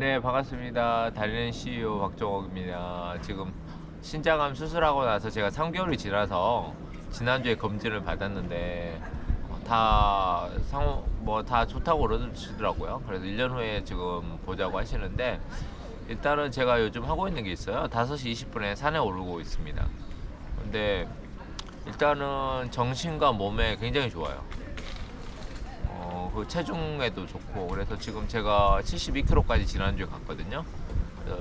네 반갑습니다. 달리는 CEO 박종욱입니다. 지금 신장암 수술하고 나서 제가 3개월이 지나서 지난주에 검진을 받았는데 다 좋다고 그러시더라고요. 그래서 1년 후에 지금 보자고 하시는데 일단은 제가 요즘 하고 있는 게 있어요. 5시 20분에 산에 오르고 있습니다. 근데 일단은 정신과 몸에 굉장히 좋아요. 어, 그 체중에도 좋고 그래서 지금 제가 72kg까지 지난주에 갔거든요.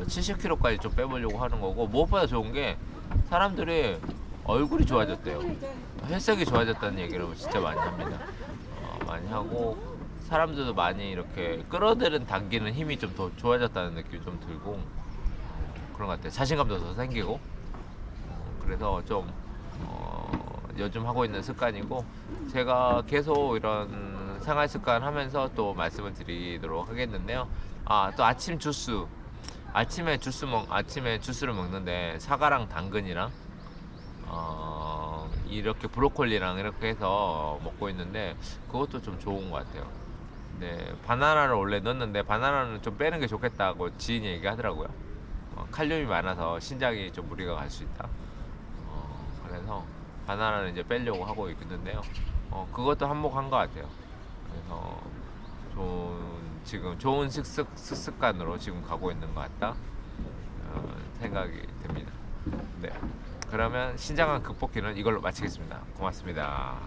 70kg까지 좀 빼보려고 하는 거고 무엇보다 좋은 게 사람들이 얼굴이 좋아졌대요. 혈색이 좋아졌다는 얘기를 진짜 많이 합니다. 어, 많이 하고 사람들도 많이 이렇게 끌어들은 당기는 힘이 좀 더 좋아졌다는 느낌이 좀 들고 그런 것 같아요. 자신감도 더 생기고 어, 그래서 좀 어, 요즘 하고 있는 습관이고 제가 계속 이런 생활 습관 하면서 또 말씀을 드리도록 하겠는데요. 아 또 아침 주스 아침에 주스 먹 아침에 주스를 먹는데 사과랑 당근이랑 어, 이렇게 브로콜리랑 이렇게 해서 먹고 있는데 그것도 좀 좋은 것 같아요. 네 바나나를 원래 넣었는데 바나나는 좀 빼는 게 좋겠다고 지인이 얘기하더라고요. 어, 칼륨이 많아서 신장이 좀 무리가 갈 수 있다. 어, 그래서 바나나는 이제 빼려고 하고 있는데요. 어, 그것도 한몫한 것 같아요. 그래서 좋은 지금 좋은 습습, 습관으로 지금 가고 있는 것 같다 어, 생각이 듭니다. 네. 그러면 신장암 극복기는 이걸로 마치겠습니다. 고맙습니다.